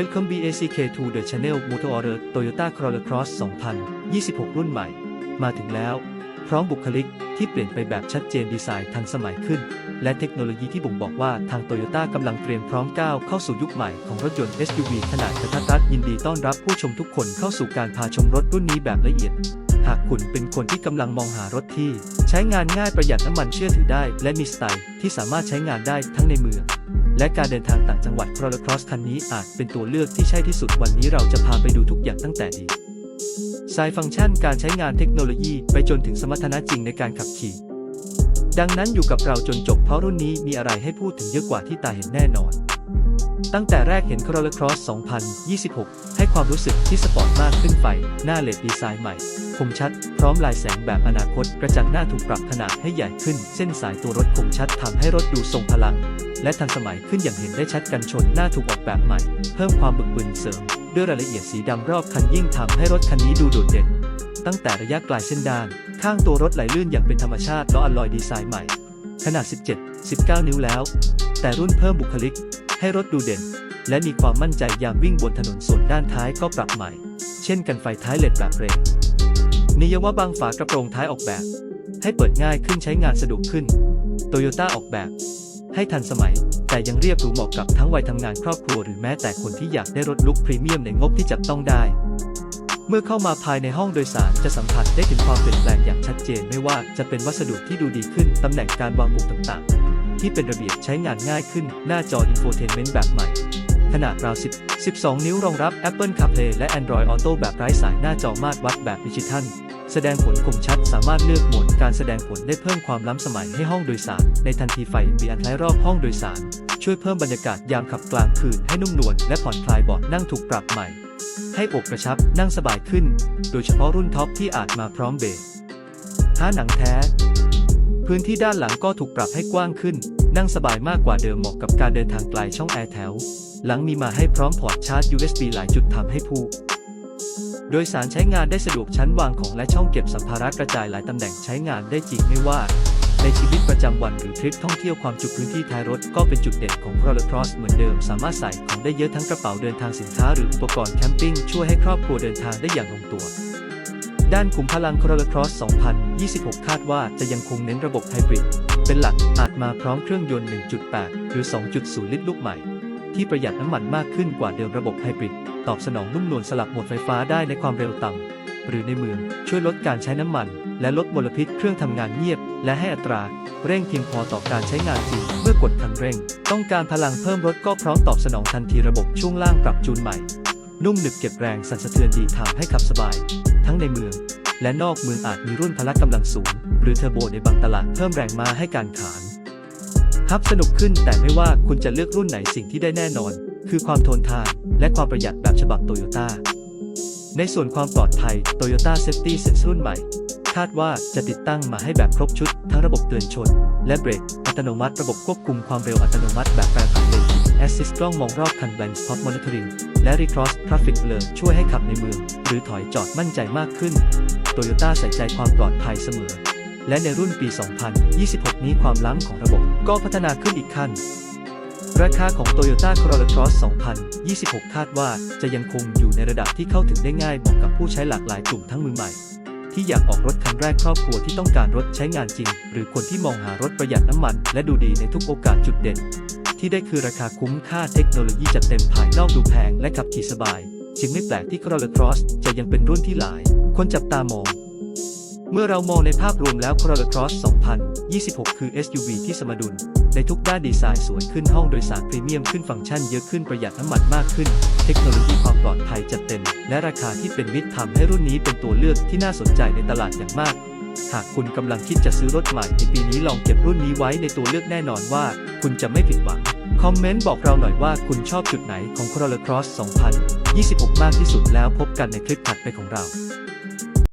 Welcome BACK to the channel Motor Order Toyota Corolla Cross 2026 รุ่นใหม่ มาถึงแล้ว พร้อมบุคลิกที่เปลี่ยนไปแบบชัดเจนดีไซน์ทันสมัยขึ้น และเทคโนโลยีที่บ่งบอกว่าทางโตโยต้ากำลังเตรียมพร้อมก้าวเข้าสู่ยุคใหม่ของรถยนต์ SUV ขนาดกระทัดรัดยินดีต้อนรับผู้ชมทุกคนเข้าสู่การพาชมรถรุ่นนี้แบบละเอียดหากคุณเป็นคนที่กำลังมองหารถที่ ใช้งานง่ายประหยัดน้ำมันเชื่อถือได้ และมีสไตล์ที่สามารถใช้งานได้ทั้งในเมือง และการเดินทางต่างจังหวัด Corolla Cross คันนี้อาจเป็นตัวเลือกที่ใช่ที่สุดวันนี้เราจะพาไปดูทุกอย่างตั้งแต่ดีสายฟังก์ชันการใช้งานเทคโนโลยีไปจนถึงสมรรถนะจริงในการขับขี่ ดังนั้นอยู่กับเราจนจบเพราะรุ่นนี้มีอะไรให้พูดถึงเยอะกว่าที่ตาเห็นแน่นอน ตั้งแต่แรกเห็น Corolla Cross 2026 ให้ความรู้สึกที่สปอร์ตมากขึ้นไป หน้าเลดดีไซน์ใหม่ คมชัด พร้อมลายแสงแบบอนาคต กระจังหน้าถูกปรับขนาดให้ใหญ่ขึ้น เส้นสายตัวรถคมชัดทำให้รถดูทรงพลัง และทันสมัยขึ้นอย่างเห็นได้ชัดกันชนหน้าถูกออกแบบใหม่ เพิ่มความบึกบึนเสริม ด้วยรายละเอียดสีดำรอบคันยิ่งทำให้รถคันนี้ดูโดดเด่น ตั้งแต่ระยะไกลเส้นด้าน ข้างตัวรถไหลลื่นอย่างเป็นธรรมชาติล้ออลลอยดีไซน์ใหม่ ขนาด 17 19 นิ้วแล้ว แต่รุ่นเพิ่มบุคลิก ให้รถดูเด่น และมีความมั่นใจยามวิ่งบนถนนส่วนด้านท้ายก็ปรับใหม่ เช่นกันไฟท้ายเลดแบบเรนนิยว่าบางฝากระโปรงท้ายออกแบบ ให้เปิดง่ายขึ้นใช้งานสะดวกขึ้นโตโยต้าออกแบบ ให้ทันสมัย แต่ยังเรียบหรูเหมาะกับทั้งวัยทำงานครอบครัวหรือแม้แต่คนที่อยากได้รถลุคพรีเมียมในงบที่จับต้องได้เมื่อเข้ามาภายในห้องโดยสารจะสัมผัสได้ถึงความเปลี่ยนแปลงอย่างชัดเจนไม่ว่าจะเป็นวัสดุที่ดูดีขึ้น ตำแหน่งการวางปุ่มต่างๆ ที่เป็นระเบียบใช้งานง่ายขึ้น หน้าจออินโฟเทนเมนต์แบบใหม่ ขนาดราว 10 12 นิ้วรองรับ Apple CarPlay และ Android Auto แบบไร้สายหน้าจอมาตรวัดแบบดิจิทัล แสดงผลคมชัดสามารถเลือกโหมดการแสดงผลได้เพิ่มความล้ำสมัยให้ห้องโดยสาร ในทันทีไฟเบียนท้ายรอบห้องโดยสาร ช่วยเพิ่มบรรยากาศยามขับกลางคืนให้นุ่มนวลและผ่อนคลายเบาะนั่งถูกปรับใหม่ ให้อกกระชับนั่งสบายขึ้น โดยเฉพาะรุ่นท็อปที่อาจมาพร้อมเบรกท้าหนังแท้ พื้นที่ด้านหลังก็ถูกปรับให้กว้างขึ้น นั่งสบายมากกว่าเดิมเหมาะกับการเดินทางไกลช่องแอร์แถว หลังมีมาให้พร้อมพอร์ตชาร์จ USB หลายจุดทำให้ผู้โดยสารใช้งานได้สะดวกชั้นวางของและช่องเก็บสัมภาระกระจายหลายตำแหน่งใช้งานได้จริงไม่ว่า ในชีวิตประจำวันหรือทริปท่องเที่ยวความจุพื้นที่ท้ายรถก็เป็นจุดเด่นของ Corolla Cross เหมือนเดิม สามารถใส่ของได้เยอะทั้งกระเป๋าเดินทางสินค้าหรืออุปกรณ์แคมปิ้งช่วยให้ครอบครัวเดินทางได้อย่างลงตัว ด้านขุมพลัง Corolla Cross 2026 คาดว่าจะยังคงเน้นระบบไฮบริด เป็นหลักอาจมาพร้อมเครื่องยนต์ 1.8 หรือ 2.0 ลิตรลูกใหม่ ที่ประหยัดน้ำมันมากขึ้นกว่าเดิมระบบไฮบริด ตอบสนองนุ่มนวลสลับโหมดไฟฟ้าได้ในความเร็วต่ำหรือในเมือง ช่วยลดการใช้น้ำมัน และลดมลพิษเครื่องทำงานเงียบ และให้อัตราเร่งเพียงพอต่อการใช้งานจริงเมื่อกดคันเร่ง ต้องการพลังเพิ่มรถก็พร้อมตอบสนองทันทีระบบช่วงล่างปรับจูนใหม่ นุ่มหนึบเก็บแรงสั่นสะเทือนดีทำให้ขับสบาย ทั้งในเมือง และนอกเมืองอาจมีรุ่นพละกำลังสูง หรือเทอร์โบในบางตลาดเพิ่มแรงมาให้การขานฮับสนุกขึ้นแต่ไม่ว่าคุณจะเลือกรุ่นไหนสิ่งที่ได้แน่นอน คือความทนทาน และความประหยัดแบบฉบับโตโยต้าในส่วนความปลอดภัย Toyota Safety Sense รุ่นใหม่ คาดว่าจะติดตั้งมาให้แบบครบชุด ทั้งระบบเตือนชน และเบรก อัตโนมัติระบบควบคุมความเร็วอัตโนมัติแบบแปรผันเลน Assist กล้องมองรอบคัน Blind Spot Monitoring และ Recross Traffic Alert ช่วยให้ขับในเมือง หรือถอยจอดมั่นใจมากขึ้น Toyota ใส่ใจความปลอดภัยเสมอ และในรุ่นปี 2026 นี้ความล้ำของระบบก็พัฒนาขึ้นอีกขั้นราคาของ Toyota Corolla Cross 2026 คาดว่าจะยังคงอยู่ในระดับที่เข้าถึงได้ง่ายเหมาะกับผู้ใช้หลากหลายกลุ่มทั้งมือใหม่ ที่อยากออกรถคันแรกครอบครัวที่ต้องการรถใช้งานจริง หรือคนที่มองหารถประหยัดน้ำมัน และดูดีในทุกโอกาสจุดเด่น ที่ได้คือราคาคุ้มค่าเทคโนโลยีจัดเต็มภายนอกดูแพงและขับขี่สบาย จึงไม่แปลกที่ Corolla Cross จะยังเป็นรุ่นที่หลาย คนจับตามอง เมื่อเรามองในภาพรวมแล้ว Corolla Cross 2026 คือ SUV ที่สมดุล ในทุกด้านดีไซน์สวยขึ้นห้องโดยสารพรีเมียมขึ้นฟังก์ชันเยอะขึ้นประหยัดน้ำมันมากขึ้น เทคโนโลยีความปลอดภัยจัดเต็ม และราคาที่เป็นมิตรทำให้รุ่นนี้เป็นตัวเลือกที่น่าสนใจในตลาดอย่างมาก หากคุณกำลังคิดจะซื้อรถใหม่ในปีนี้ลองเก็บรุ่นนี้ไว้ในตัวเลือกแน่นอนว่า คุณจะไม่ผิดหวัง คอมเมนต์บอกเราหน่อยว่าคุณชอบจุดไหนของ Corolla Cross 2026 มากที่สุดแล้วพบกันในคลิปถัดไปของเรา